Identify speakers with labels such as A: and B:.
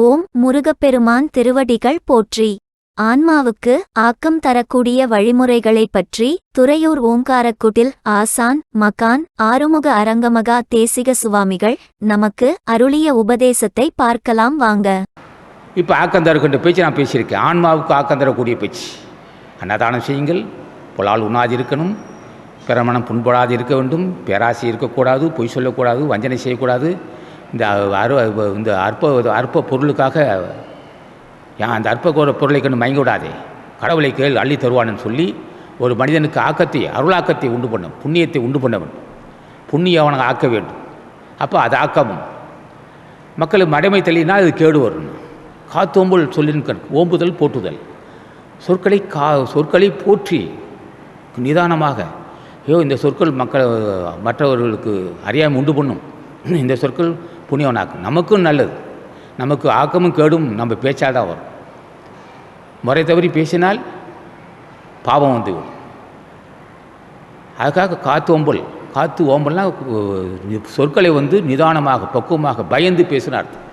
A: ஓம் முருகப்பெருமான் திருவடிகள் போற்றி. ஆன்மாவுக்கு ஆக்கம் தரக்கூடிய வழிமுறைகளைப் பற்றி துறையூர் ஓங்காரக்குடில் ஆசான் மகான் ஆறுமுக அரங்கமகா தேசிக சுவாமிகள் நமக்கு அருளிய உபதேசத்தை பார்க்கலாம் வாங்க.
B: இப்போ ஆக்கம் தருகின்ற பேச்சு நான் பேசியிருக்கேன். ஆன்மாவுக்கு ஆக்கம் தரக்கூடிய பேச்சு. அன்னதானம் செய்யுங்கள். புலால் உண்ணாதிருக்கணும். இருக்கணும் புண்படாது இருக்க வேண்டும். பேராசை இருக்கக்கூடாது பொய் சொல்லக்கூடாது வஞ்சனை செய்யக்கூடாது. இந்த அரு இந்த அற்ப அற்ப பொருளுக்காக ஏன் அந்த அற்ப கோர பொருளை கண்டு மயங்கி விடாதே. கடவுளை கேள் அள்ளி தருவான்னு சொல்லி ஒரு மனிதனுக்கு ஆக்கத்தை அருளாக்கத்தை உண்டு பண்ணும் புண்ணியத்தை உண்டு பண்ணவன். புண்ணியம் அவனை ஆக்க வேண்டும். அப்போ அது ஆக்கமும். மக்களுக்கு மடைமை தள்ளினால் அது கேடு வரும் காத்தோம்புல் சொல்லின் ஓம்புதல் போட்டுதல். சொற்களை கா சொற்களை போற்றி நிதானமாக ஐயோ இந்த சொற்கள் மக்கள் மற்றவர்களுக்கு அறியாமல் உண்டு பண்ணும். இந்த சொற்கள் புண்ணியவனாக்கும் நமக்கும் நல்லது. நமக்கு ஆக்கமும் கேடும் நம்ம பேச்சால் தான் வரும். முறை தவறி பேசினால் பாவம் வந்துவிடும் அதுக்காக காத்து ஓம்பல். காத்து ஓம்பல்னால் சொற்களை வந்து நிதானமாக பக்குவமாக பயந்து பேசின அர்த்தம்.